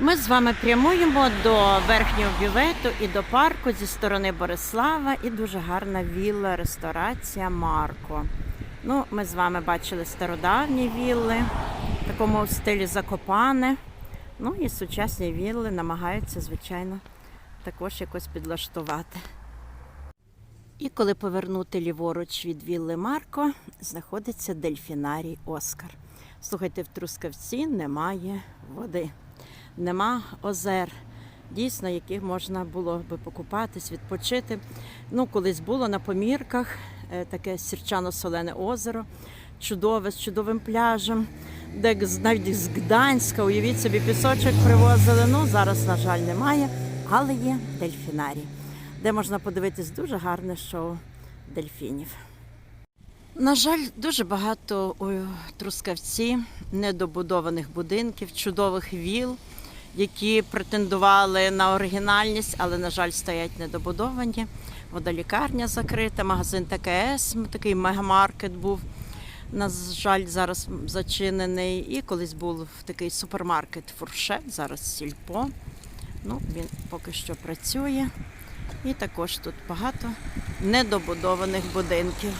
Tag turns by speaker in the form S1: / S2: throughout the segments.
S1: Ми з вами прямуємо до верхнього бювету і до парку зі сторони Борислава. І дуже гарна вілла, ресторація Марко. Ну, ми з вами бачили стародавні вілли, в такому стилі Закопане. Ну і сучасні вілли намагаються, звичайно, також якось підлаштувати. І коли повернути ліворуч від вілли Марко, знаходиться дельфінарій Оскар. Слухайте, в Трускавці немає води, нема озер, дійсно, яких можна було би покупатись, відпочити. Ну, колись було на помірках е, таке сірчано-солене озеро, чудове з чудовим пляжем, де навіть з Гданська, уявіть собі, пісочок привозили. Ну, зараз, на жаль, немає, але є дельфінарій, де можна подивитись дуже гарне шоу дельфінів. На жаль, дуже багато у Трускавці недобудованих будинків, чудових віл, які претендували на оригінальність, але, на жаль, стоять недобудовані. Водолікарня закрита, магазин ТКС, такий мегамаркет був. На жаль, зараз зачинений. І колись був такий супермаркет Фуршет, зараз сільпо. Ну, він поки що працює. І також тут багато недобудованих будинків.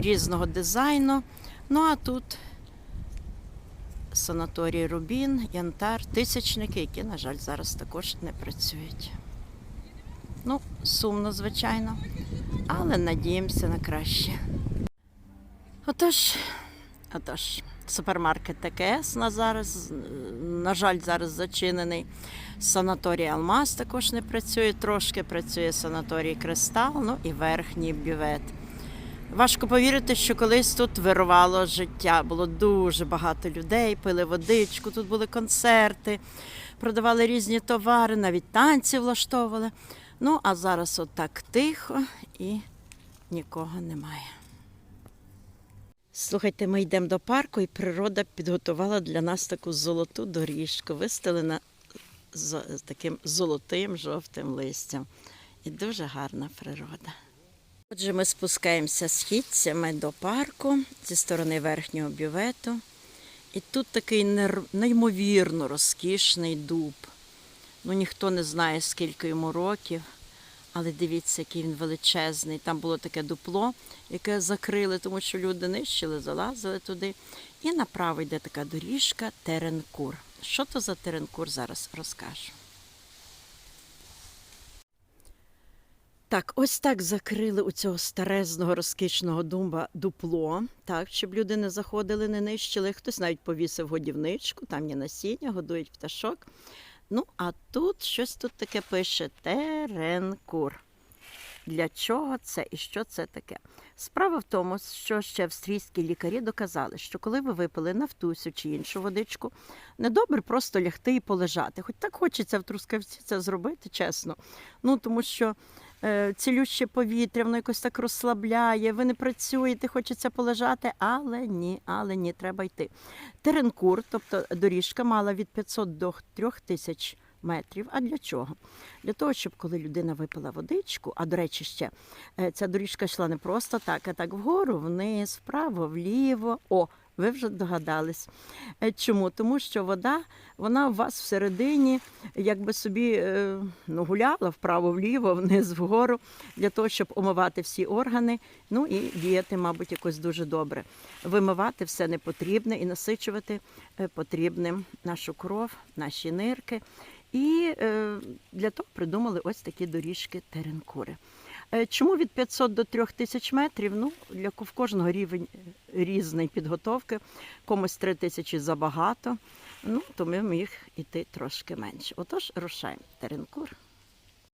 S1: різного дизайну. Ну а тут санаторій Рубін, Янтар, тисячники, які, на жаль, зараз також не працюють. Ну, сумно, звичайно, але надіємося на краще. Отож, отож, супермаркет ТКС на зараз, на жаль, зараз зачинений. Санаторій Алмаз також не працює, трошки працює санаторій Кристал, ну і верхній бювет. Важко повірити, що колись тут вирувало життя. Було дуже багато людей, пили водичку, тут були концерти, продавали різні товари, навіть танці влаштовували. Ну, а зараз отак тихо і нікого немає. Слухайте, ми йдемо до парку, і природа підготувала для нас таку золоту доріжку, вистелена з таким золотим жовтим листям. І дуже гарна природа. Отже, ми спускаємося східцями до парку зі сторони верхнього бювету. І тут такий неймовірно розкішний дуб. Ну, ніхто не знає, скільки йому років, але дивіться, який він величезний. Там було таке дупло, яке закрили, тому що люди нищили, залазили туди. І направо йде така доріжка Теренкур. Що то за Теренкур, зараз розкажу. Так, ось так закрили у цього старезного розкішного думба дупло, так, щоб люди не заходили, не нищили. Хтось навіть повісив годівничку, там є насіння, годують пташок. Ну, а тут щось тут таке пише Теренкур. Для чого це і що це таке? Справа в тому, що ще австрійські лікарі доказали, що коли ви випили нафтусю чи іншу водичку, недобре просто лягти і полежати. Хоч так хочеться в трускавці це зробити, чесно. Ну тому що цілюще повітря, воно якось так розслабляє, ви не працюєте, хочеться полежати, але ні, але ні, треба йти. Теренкур, тобто доріжка, мала від 500 до 3000 метрів. А для чого? Для того, щоб коли людина випила водичку, а до речі, ще е, ця доріжка йшла не просто так, а так вгору, вниз, вправо, вліво. О, ви вже догадались. Е, Чому? Тому що вода, вона у вас всередині, якби собі е, ну, гуляла вправо-вліво, вниз вгору, для того, щоб омивати всі органи, ну і діяти, мабуть, якось дуже добре. Вимивати все не потрібне і насичувати е, потрібним нашу кров, наші нирки. І для того придумали ось такі доріжки теренкури. Е, Чому від 500 до 3000 метрів? Ну, для в кожного рівень е, різної підготовки. Комусь 3000 забагато, ну, то ми міг іти трошки менше. Отож, рушаємо. Теренкур.